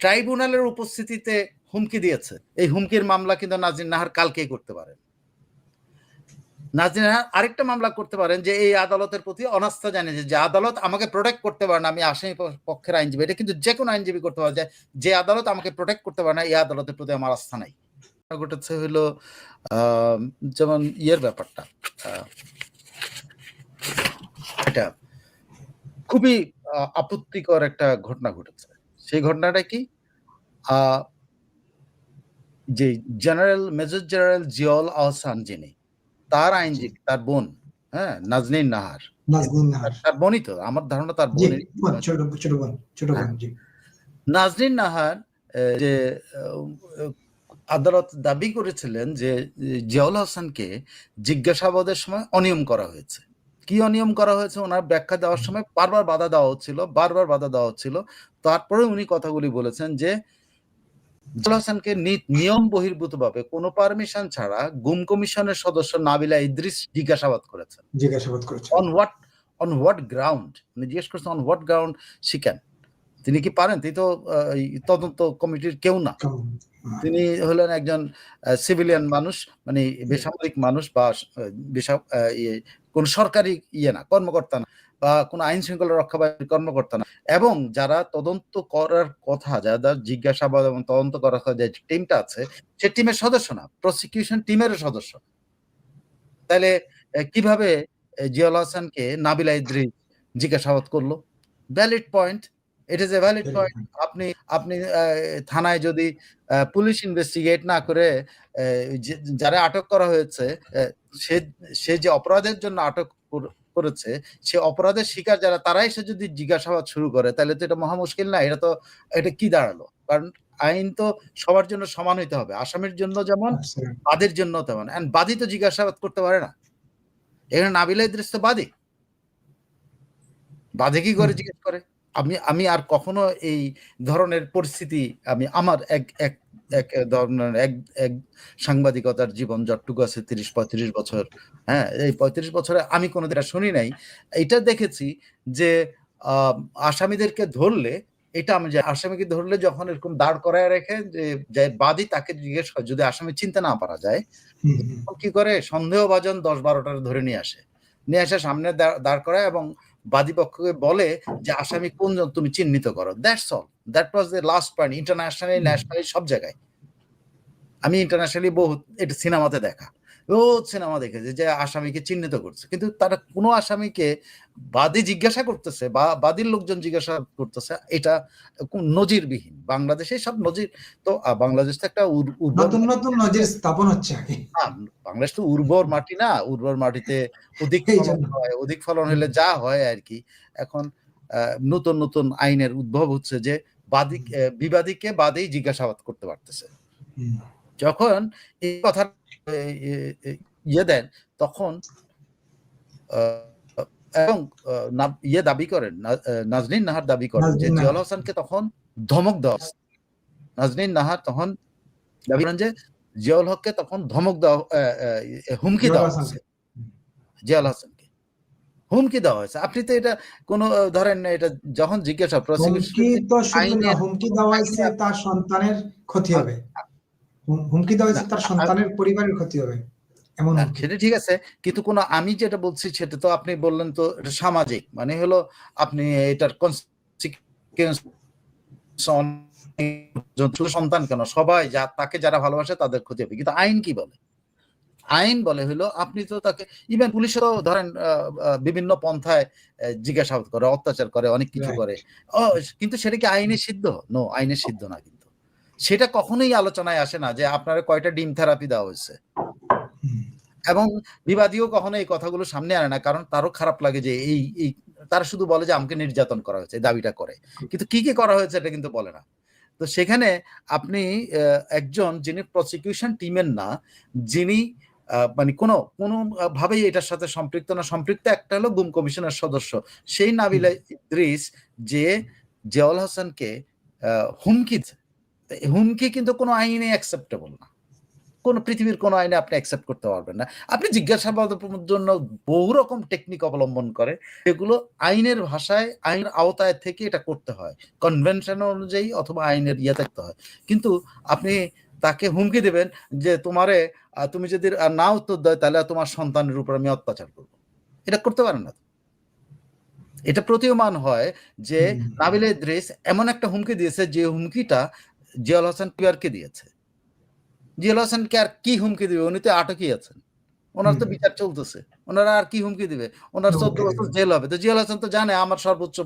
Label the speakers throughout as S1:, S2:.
S1: ট্রাইব্যুনালের উপস্থিতিতে হুমকি দিয়েছে। এই হুমকির মামলা কিন্তু নাজির নাহার কালকেই করতে পারেন। নাজির নাহার আরেকটা মামলা করতে পারেন যে এই আদালতের প্রতি অনাস্থা জানিয়েছে যে আদালত আমাকে প্রোটেক্ট করতে পারে না, আমি আসামি পক্ষের আইনজীবী। এটা কিন্তু যে কোনো আইনজীবী করতে পারে, যে আদালত আমাকে প্রোটেক্ট করতে পারে না, এই আদালতের প্রতি আমার আস্থা নাই। ঘটেছে হলো যেমন ইয়ের ব্যাপারটা এটা খুবই আপত্তিকর একটা ঘটনা ঘটেছে। সেই ঘটনাটা কি? যে general major general Ziaul Ahsan যিনি তার আইনজীবী তার বোন হ্যাঁ নাজনীন নাহার। তার বোনই তো আমার ধারণা তার বোনের
S2: জি।
S1: নাজনীন নাহার যে আদালত দাবি করেছিলেন যে জিয়াউল হাসানকে জিজ্ঞাসাবাদের সময় অনিয়ম করা হয়েছে। কি অনিয়ম করা হয়েছে ওনার ব্যাখ্যা দেওয়ার সময় বারবার বাধা দেওয়া হচ্ছিল বারবার বাধা দেওয়া হচ্ছিল। তারপরে উনি কথাগুলি বলেছেন যে হাসানকে নিয়ম বহির্ভূত ভাবে কোনো পারমিশন ছাড়া গুম কমিশনের সদস্য নাবিলা ইদ্রিস জিজ্ঞাসাবাদ করেছেন।
S2: জিজ্ঞাসাবাদ করেছে
S1: on what on what ground উনি জিজ্ঞেস করছেন অন হোয়াট গ্রাউন্ড শিখেন তিনি কি পারেন? তিনি তো তদন্ত কমিটির কেউ না? তিনি হলেন একজন সিভিলিয়ান মানুষ মানে বেসামরিক মানুষ বা ইয়ে, কোন সরকারি ইয়ে না কর্মকর্তা না বা কোন আইন শৃঙ্খলা রক্ষা রক্ষাকারী কর্মকর্তা না। এবং যারা তদন্ত করার কথা যারা জিজ্ঞাসাবাদ এবং তদন্ত করার কথা যে টিমটা আছে সে টিমের সদস্য না প্রসিকিউশন টিমের সদস্য। তাহলে কীভাবে আহ, জিয়াউল হাসানকে নাবিলা ইদ্রিস জিজ্ঞাসাবাদ করল? Valid point it is a valid point আপনি আপনি থানায় যদি পুলিশ ইনভেস্টিগেট না করে যারা আটক করা হয়েছে সে সে যে অপরাধের জন্য আটক করেছে সে অপরাধের শিকার যারা তারা এসে যদি জিজ্ঞাসাবাদ শুরু করে তাহলে তো এটা মহা মুশকিল না এটা তো এটা কি দাঁড়াল? কারণ আইন তো সবার জন্য সমান হইতে হবে আসামির জন্য যেমন
S2: Absolutely.
S1: বাদীর জন্য তেমন এন্ড বাদী তো জিজ্ঞাসাবাদ করতে পারে না। এখানে নাবিলা ইদ্রিস তো বাদী। বাদী কি করে জিজ্ঞেস করে? আমি আমি আর কখনো এই ধরনের পরিস্থিতি আমি আমার এক এক এক ধরনের এক এক সাংবাদিকতার জীবন যতটুকু আছে তিরিশ পঁয়ত্রিশ বছর হ্যাঁ এই পঁয়ত্রিশ বছরে আমি কোনো এটা শুনি নাই এটা দেখেছি যে আসামিদেরকে ধরলে এটা আমি যে আসামিকে ধরলে যখন এরকম দাঁড় করায় রেখে যে যে বাদী তাকে জিজ্ঞেস করে যদি আসামি চিনতে না পারা যায়। কি করে সন্দেহভাজন দশ বারোটা ধরে নিয়ে আসে নিয়ে এসে সামনে দাঁড় করায় এবং বাদী পক্ষকে বলে যে, আসামি কোনজন তুমি চিহ্নিত করো? That's all that was the last point internationally nationally সব জায়গায়। আমি ইন্টারন্যাশনালি বহু এটা সিনেমাতে দেখা। ও সিনেমা দেখেছে যে আসামিকে চিহ্নিত করছে। কিন্তু তারা কোনো আসামিকে বাদী জিজ্ঞাসা করতেছে বা বাদীর লোকজন জিজ্ঞাসা করতেছে এটা নজিরবিহীন। বাংলাদেশে সব নজির তো বাংলাদেশ তো একটা উর্বর
S2: নতুন নতুন নজির স্থাপন হচ্ছে
S1: বাংলাদেশ তো উর্বর মাটি না উর্বর মাটিতে অধিক ফলন হয় অধিক ফলন হলে যা হয় আর কি। এখন আহ, নতুন নতুন আইনের উদ্ভব হচ্ছে যে বাদী বিবাদীকে বাদেই জিজ্ঞাসাবাদ করতে পারতেছে। যখন এই কথা ইয়ে দেন তখন এবং ইয়ে দাবি করেন নাজনীন নাহার দাবি করেন যে জিয়াউল হাসানকে তখন ধমক দেওয়া নাজনীন নাহার তখন দাবি করেন যে জিয়াউল হককে তখন ধমক দেওয়া হুমকি দেওয়া। হচ্ছে জিয়াউল হাসানকে। হুমকি দেওয়া হয়েছে। আপনি তো এটা কোন ধরেন এটা যখন জিজ্ঞাসা প্রসিকিউশন
S2: হুমকি দেওয়া হয়েছে তার সন্তানের ক্ষতি হবে। হুমকি দেওয়া হয়েছে তার সন্তানের পরিবারের ক্ষতি হবে এমন
S1: সেটা ঠিক আছে কিন্তু কোন আমি যেটা বলছি সেটা তো আপনি বললেন তো সামাজিক মানে হলো আপনি এটার সন্তান কেন সবাই যা তাকে যারা ভালোবাসে তাদের ক্ষতি হবে কিন্তু আইন কি বলে? আইন বলে হলো আপনি তো তাকে ইভেন পুলিশেরও ধরেন বিভিন্ন পন্থায় জিজ্ঞাসাবাদ করে অত্যাচার করে অনেক কিছু করে কিন্তু সেটা কি আইনে সিদ্ধ? নো আইনে সিদ্ধ না কিন্তু। সেটা কখনোই আলোচনায় আসে না যে আপনার কয়টা ডিম থেরাপি দেওয়া হয়েছে। এবং বিবাদীও কখনো এই কথাগুলো সামনে আনে না কারণ তারও খারাপ লাগে যে এই এই তারা শুধু বলে যে আমাকে নির্যাতন করা হয়েছে দাবিটা করে। কিন্তু কি কি করা হয়েছে এটা কিন্তু বলে না। তো সেখানে আপনি একজন যিনি প্রসিকিউশন টিমের না যিনি আহ, মানে কোনো কোনো ভাবেই এটার সাথে সম্পৃক্ত না। সম্পৃক্ত একটা হলো গুম কমিশনের সদস্য। সেই নাবিলা ইদ্রিস যে জিয়াউল হাসানকে আহ, হুমকি হুমকি কিন্তু কোনো আইনে অ্যাকসেপ্টেবল না। কোন পৃথিবীর কোন আইনে আপনি অ্যাকসেপ্ট করতে পারবেন না। আপনি জিজ্ঞাসাবাদের জন্য বহু রকম টেকনিক অবলম্বন করে এগুলো আইনের ভাষায় আইনের আওতায় থেকে এটা করতে হয়। কনভেনশন অনুযায়ী অথবা আইনের ইয়ে থাকতে হয়। কিন্তু আপনি তাকে হুমকি দেবেন যে তোমারে তুমি যদি না উত্তর দেয় তাহলে তোমার সন্তানের উপর আমি অত্যাচার করব। এটা করতে পারেন না। এটা প্রতীয়মান হয় যে। নাবিল ইদ্রিস এমন একটা হুমকি দিয়েছে যে হুমকিটা জিয়াউল হাসান পিয়ারকে দিয়েছে? জিয়াউল হাসানকে আর কি হুমকি দিবে? উনি তো আটকই আছেন। ওনার তো বিচার চলতেছে। ওনারা আর কি হুমকি দিবে? ওনার চোদ্দ বছর জেল হবে। তো জিয়াউল হাসান তো জানে আমার সর্বোচ্চ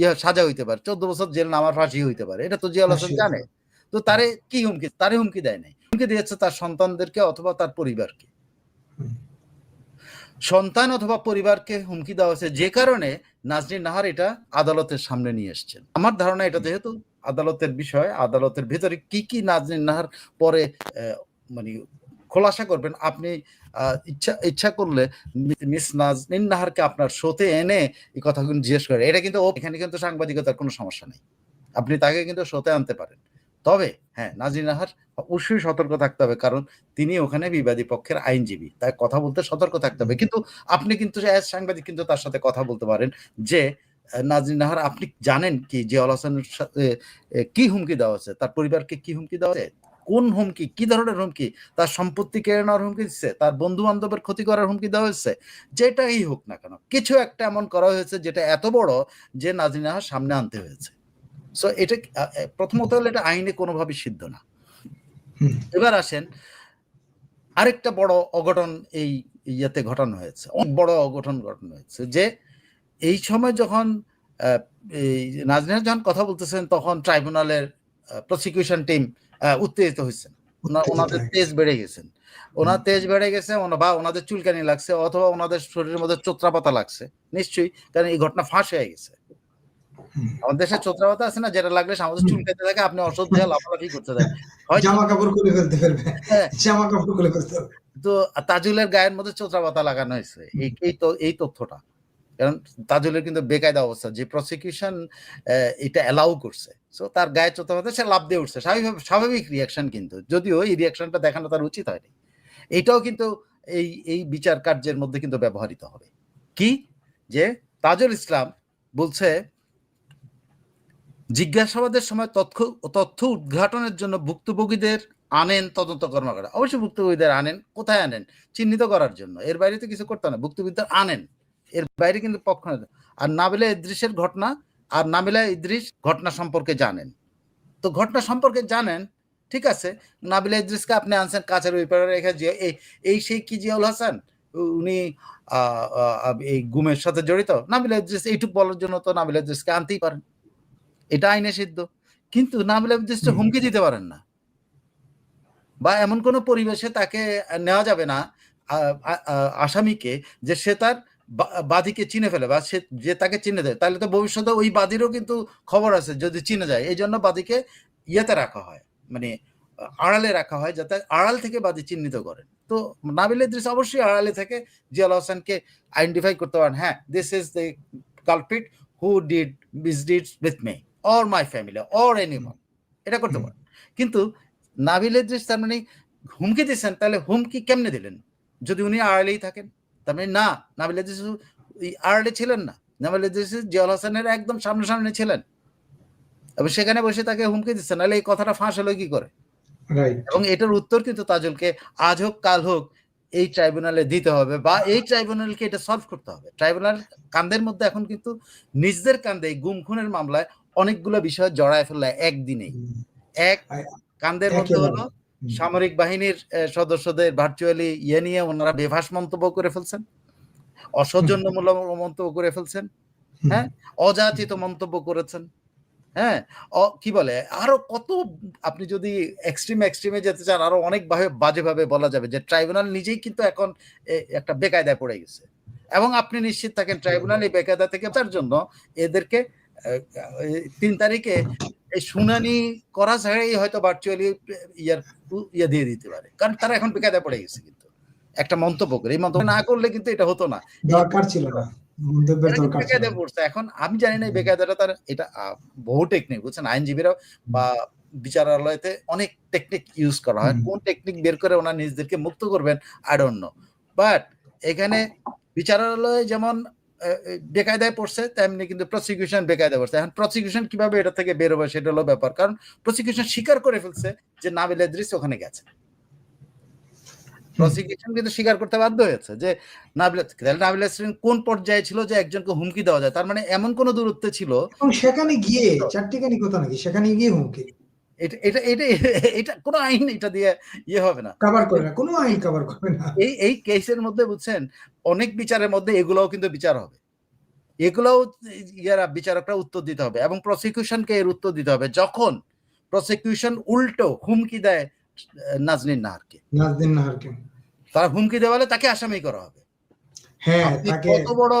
S1: ইয়ে সাজা হইতে পারে। চোদ্দ বছর জেল না আমার ফাঁসি হইতে পারে। এটা তো জিয়াউল হাসান জানে। তো তারে কি হুমকি তারে হুমকি দেয় নাই। হুমকি দিয়েছে তার সন্তানদেরকে অথবা তার পরিবারকে। সন্তান অথবা পরিবারকে হুমকি দেওয়া হয়েছে। যে কারণে নাজনীন নাহার এটা আদালতের সামনে নিয়ে এসছেন। আমার ধারণা এটা যেহেতু আদালতের বিষয়, আদালতের ভিতরে কি কি নাজনীন নাহার পরে মানে খোলাসা করবেন, আপনি ইচ্ছা ইচ্ছা করলে মিস নাজনীন নাহারকে আপনার শোতে এনে এই কথাগুলো জিজ্ঞেস করে। এটা কিন্তু এখানে কিন্তু সাংবাদিকতার কোনো সমস্যা নেই। আপনি তাকে কিন্তু শোতে আনতে পারেন। তবে হ্যাঁ নাজনীন নাহার অবশ্যই সতর্ক থাকতে হবে, কারণ তিনি ওখানে বিবাদী পক্ষের আইনজীবী। তাই কথা বলতে সতর্ক থাকতে হবে। কিন্তু আপনি কিন্তু সাংবাদিক কিন্তু তার সাথে কথা বলতে পারেন যে আহ, নাজনীন নাহার আপনি জানেন কি যে হাসানের সাথে কি হুমকি দেওয়া হচ্ছে তার পরিবারকে কি হুমকি দেওয়া হচ্ছে কোন হুমকি? কি ধরনের হুমকি? তার সম্পত্তি কেড়ে নেওয়ার হুমকি দিচ্ছে? তার বন্ধু বান্ধবের ক্ষতি করার হুমকি দেওয়া হয়েছে? যেটাই হোক না কেন কিছু একটা এমন করা হয়েছে যেটা এত বড় যে নাজনীন নাহার সামনে আনতে হয়েছে। সো এটা প্রথমত হলো এটা আইনে কোনোভাবে সিদ্ধ না। এবার আসেন আরেকটা বড় অঘটন এই ইয়েতে ঘটানো হয়েছে। অনেক বড় অঘটন ঘটানো হয়েছে যে এই সময় যখন নাজনীন যখন কথা বলতেছেন তখন ট্রাইব্যুনালের প্রসিকিউশন টিম উত্তেজিত হয়েছেন। ওনাদের তেজ বেড়ে গেছেন। ওনার তেজ বেড়ে গেছে বা ওনাদের চুলকানি লাগছে অথবা ওনাদের শরীরের মধ্যে চোত্রাপাতা লাগছে। নিশ্চয়ই কারণ এই ঘটনা ফাঁস হয়ে গেছে। আমাদের দেশে চোত্রাপাতা আছে না যেটা লাগলে আমাদের। চুলকাতে থাকে আপনি অসহ্য হয়ে লাফালাফি করতে হয়তো
S2: জামা কাপড় খুলে পারবে।
S1: হ্যাঁ,
S2: জামা কাপড় খুলে
S1: তো তাজুলের গায়ের মধ্যে চোত্রাপাতা লাগানো হয়েছে। এই এই তো এই তথ্যটা। কারণ তাজুলের কিন্তু বেকায়দা অবস্থা, যে প্রসিকিউশন এটা অ্যালাউ করছে। সো তার গায়ে চোত্রাপাতা সে লাভ দিয়ে উঠছে। স্বাভাবিক স্বাভাবিক রিয়াকশন কিন্তু। যদিও এই রিয়াকশনটা দেখানো তার উচিত হয়নি। এটাও কিন্তু এই এই বিচার কার্যের মধ্যে কিন্তু ব্যবহৃত হবে। কি? যে তাজুল ইসলাম বলছে, জিজ্ঞাসাবাদের সময় তথ্য তথ্য উদ্ঘাটনের জন্য ভুক্তভোগীদের আনেন তদন্ত কর্মকর্তা। অবশ্যই ভুক্তভোগীদের আনেন, কোথায় আনেন? চিহ্নিত করার জন্য। এর বাইরে তো কিছু করতে না। ভুক্তভোগীদের আনেন। এর বাইরে কিন্তু পক্ষ না। আর নাবিলা ইদ্রিসের ঘটনা আর নাবিলা ইদ্রিস ঘটনা সম্পর্কে জানেন। তো ঘটনা সম্পর্কে জানেন ঠিক আছে? নাবিলা ইদ্রিসকে আপনি আনছেন কাছের ওই পারে রেখে যে এই এই সেই কি জিয়াউল হাসান? উনি এই গুমের সাথে জড়িত? নাবিলা ইদ্রিস এইটুকু বলার জন্য তো নাবিলা ইদ্রিসকে আনতেই পারেন। এটা আইনে সিদ্ধ। কিন্তু নাবিলা ইদ্রিসটা
S2: হুম।
S1: হুমকি দিতে পারেন না। বা এমন কোনো পরিবেশে তাকে নেওয়া যাবে না আসামিকে যে সে তার বাদীকে চিনে ফেলে বা সে, যে তাকে চিনে দেয়, তাহলে তো ভবিষ্যতে ওই বাদীরও কিন্তু খবর আছে যদি চিনে যায়। এই জন্য বাদীকে ইয়েতে রাখা হয় মানে আড়ালে রাখা হয় যাতে আড়াল থেকে বাদী চিহ্নিত করেন তো নাবিল ইদ্রিস অবশ্যই আড়ালে থেকে জিয়াল হোসেনকে আইডেন্টিফাই করতে পারেন হ্যাঁ this is the culprit who did misdeeds with me or my family or anyone এটা করতে পারেন। কিন্তু নাবিল ইদ্রিস তার মানে হুমকি দিচ্ছেন, তাহলে হুমকি কেমনে দিলেন? যদি উনি আড়ালেই থাকেন? তার মানে না নাবিল ওই আড়ালে ছিলেন না। নাবিল ইদ্রিস জিয়াল হাসানের একদম সামনাসামনি ছিলেন। এবং সেখানে বসে তাকে হুমকি দিচ্ছেন নাহলে এই কথাটা ফাঁস হলো কি করে? এবং এটার উত্তর কিন্তু তাজুলকে আজ হোক কাল হোক এই ট্রাইব্যুনালে দিতে হবে বা এই ট্রাইব্যুনালকে এটা সলভ করতে হবে। ট্রাইব্যুনাল কান্দের মধ্যে এখন কিন্তু নিজদের কান্দে গুম খুনের মামলায় অনেকগুলো বিষয় জড়ায় ফেললে একদিনেই। এক কান্দের মধ্যে হলো সামরিক বাহিনীর সদস্যদের ভার্চুয়ালি ইয়ে নিয়ে ওনারা বেভাস মন্তব্য করে ফেলছেন। অসৌজন্যমূলক মন্তব্য করে ফেলছেন। হ্যাঁ? অযাচিত মন্তব্য করেছেন। হ্যাঁ? কি বলে? আরও কত আপনি যদি এক্সট্রিম এক্সট্রিমে যেতে চান আরও অনেক ভাবে বাজেভাবে বলা যাবে যে ট্রাইব্যুনাল নিজেই কিন্তু এখন একটা বেকায়দায় পড়ে গেছে। এবং আপনি নিশ্চিত থাকেন ট্রাইব্যুনাল এই বেকায়দা থেকে তার জন্য এদেরকে তিন তারিখে এই শুনানি করা ছাড়াই হয়তো ভার্চুয়ালি ইয়ার ইয়ে দিয়ে দিতে পারে। কারণ তারা এখন বেকায়দায় পড়ে গেছে কিন্তু। একটা মন্তব্য করে। এই মন্তব্য না করলে কিন্তু এটা হতো না।
S2: দরকার ছিল না।
S1: পড়ছে। এখন আমি জানি না বেকায়দাটা তার এটা বহু টেকনিক বুঝছেন? আইনজীবীরা বা বিচারালয়তে অনেক টেকনিক ইউজ করা হয়। কোন টেকনিক বের করে ওনার নিজেদেরকে মুক্ত করবেন? আই ডোন্ট নো বাট এখানে বিচারালয়ে যেমন বেকায়দায় পড়ছে, তেমনি কিন্তু প্রসিকিউশন বেকায়দায় পড়ছে। এখন প্রসিকিউশন কীভাবে এটা থেকে বের হবে সেটা হলো ব্যাপার। কারণ প্রসিকিউশন স্বীকার করে ফেলছে যে নাবিল ইদ্রিস ওখানে গেছে। প্রসিকিউশন কিন্তু স্বীকার করতে বাধ্য হয়েছে যে নাবিল নাবিল কোন পর্যায়ে ছিল যে একজনকে হুমকি দেওয়া যায়? তার মানে এমন কোন দূরত্বে ছিল
S2: সেখানে গিয়ে, চারটিখানি কথা নাকি, সেখানে গিয়ে হুমকি।
S1: এটা এটা এটা এটা কোনো আইন এটা দিয়ে ইয়ে হবে না।
S2: কভার করে না কোনো আইন কভার করবে না।
S1: এই এই কেসের মধ্যে বুঝছেন অনেক বিচারের মধ্যে এগুলোও কিন্তু বিচার হবে। এগুলোও ইয়ারা বিচারকরা উত্তর দিতে হবে এবং প্রসিকিউশনকে এর উত্তর দিতে হবে যখন প্রসিকিউশন উল্টো হুমকি দেয় নাজনীন নাহারকে।
S2: নাজদিন নাহারকে।
S1: তার হুমকি দেওয়ালে তাকে আসামি করা হবে।
S2: হ্যাঁ
S1: কত বড়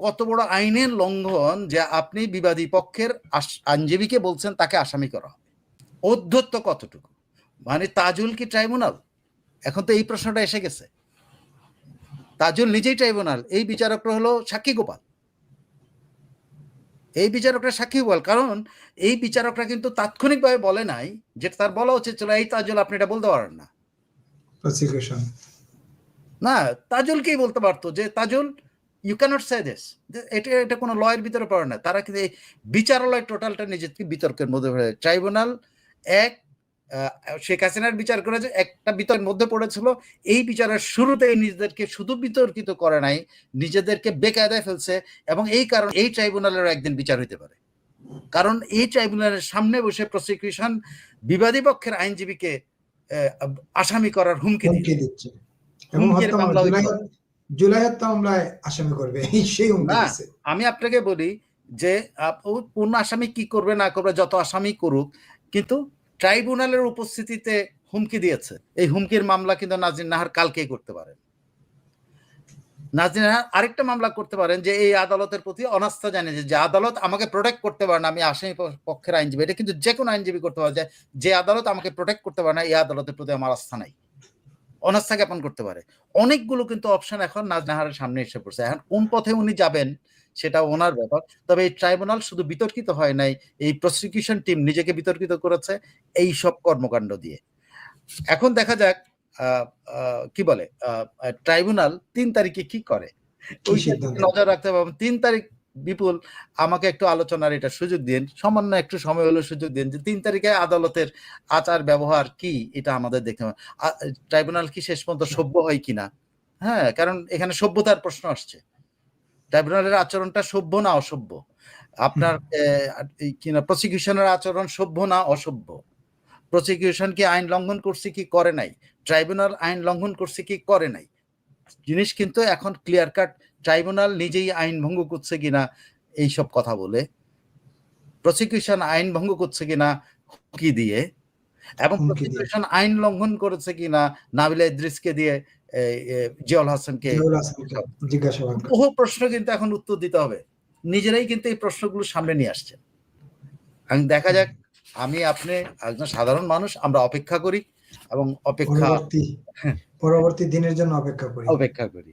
S1: কত বড় আইনের লঙ্ঘন যে আপনি বিবাদী পক্ষের আইনজীবীকে বলছেন তাকে আসামি করা হবে। অধ্যত্ত কতটুকু? মানে তাজুল কি ট্রাইব্যুনাল? এখন তো এই প্রশ্নটা এসে গেছে। তাজুল নিজেই ট্রাইব্যুনাল এই বিচারকরা হলো সাক্ষী গোপাল। এই বিচারকরা সাক্ষী গোপাল কারণ এই বিচারকরা কিন্তু তাৎক্ষণিকভাবে বলে নাই যেটা তার বলা উচিত ছিল এই তাজুল আপনি এটা বলতে পারেন না। না তাজুলকেই বলতে পারতো যে Tajul you can't say this এটা এটা কোনো লয়ের ভিতরে পড়ে না। তারা কিন্তু এই বিচারালয় টোটালটা নিজেকে বিতর্কের মধ্যে ট্রাইব্যুনাল এক শেখ হাসিনার বিচার করেছে একটা বিতর্কের মধ্যে পড়েছিল এই বিচারের শুরুতেই নিজেদেরকে শুধু বিতর্কিত করে নাই নিজেদেরকে বেকায়দায় ফেলছে এবং এই কারণ এই ট্রাইব্যুনালের একদিন বিচার হইতে পারে। কারণ এই ট্রাইব্যুনালের সামনে বসে প্রসিকিউশন বিবাদী পক্ষের আইনজীবীকে আসামি করার হুমকি দিচ্ছে।
S2: জুলাই হত্যা মামলায় আসামি করবে সেই
S1: আমি আপনাকে বলি যে পূর্ণ আসামি কি করবে না করবে যত আসামি করুক কিন্তু ট্রাইব্যুনালের উপস্থিতিতে হুমকি দিয়েছে। এই হুমকির মামলা কিন্তু নাজির নাহার কালকেই করতে পারেন। নাজির নাহার আরেকটা মামলা করতে পারেন যে এই আদালতের প্রতি অনাস্থা জানিয়েছে যে আদালত আমাকে প্রোটেক্ট করতে পারে না, আমি আসামি পক্ষের আইনজীবী। এটা কিন্তু যে কোনো আইনজীবী করতে পারে যে আদালত আমাকে প্রোটেক্ট করতে পারে না, এই আদালতের প্রতি আমার আস্থা নাই। অনাস্থা জ্ঞাপন করতে পারে। অনেকগুলো কিন্তু অপশন এখন নাজনাহারের সামনে এসে পড়ছে। এখন কোন পথে উনি যাবেন সেটা ওনার ব্যাপার। তবে এই ট্রাইব্যুনাল শুধু বিতর্কিত হয় নাই এই প্রসিকিউশন টিম নিজেকে বিতর্কিত করেছে এই সব কর্মকাণ্ড দিয়ে। এখন দেখা যাক কি বলে ট্রাইব্যুনাল তিন তারিখে কি করে? নজর রাখতে হবে তিন তারিখ বিপুল, আমাকে একটু আলোচনার এটা সুযোগ দিন সামান্য একটু সময় হলো সুযোগ দিন যে তিন তারিখে আদালতের আচার ব্যবহার কি, এটা আমাদের দেখতে হবে। ট্রাইব্যুনাল কি শেষ পর্যন্ত সভ্য হয় কিনা? হ্যাঁ কারণ এখানে সভ্যতার প্রশ্ন আসছে। ট্রাইব্যুনালের আচরণটা সভ্য না অসভ্য? আপনার কিনা প্রসিকিউশনের আচরণ সভ্য না অসভ্য? প্রসিকিউশন কি আইন লঙ্ঘন করছে কি করে নাই? ট্রাইব্যুনাল আইন লঙ্ঘন করছে কি করে নাই? জিনিস কিন্তু এখন ক্লিয়ার কাট ট্রাইব্যুনাল নিজেই আইন ভঙ্গ করছে কিনা এই সব কথা বলে প্রসিকিউশন আইন ভঙ্গ করছে কিনা হুমকি দিয়ে এবং প্রসিকিউশন আইন লঙ্ঘন করেছে কিনা নাবিলা ইদ্রিসকে দিয়ে জিয়াউল হাসানকে। বহু প্রশ্ন কিন্তু এখন উত্তর দিতে হবে। নিজেরাই কিন্তু এই প্রশ্নগুলো সামনে নিয়ে আসছেন। এবং দেখা যাক আমি আপনি একজন সাধারণ মানুষ আমরা অপেক্ষা করি এবং অপেক্ষা
S2: পরবর্তী দিনের জন্য অপেক্ষা করি।
S1: অপেক্ষা করি।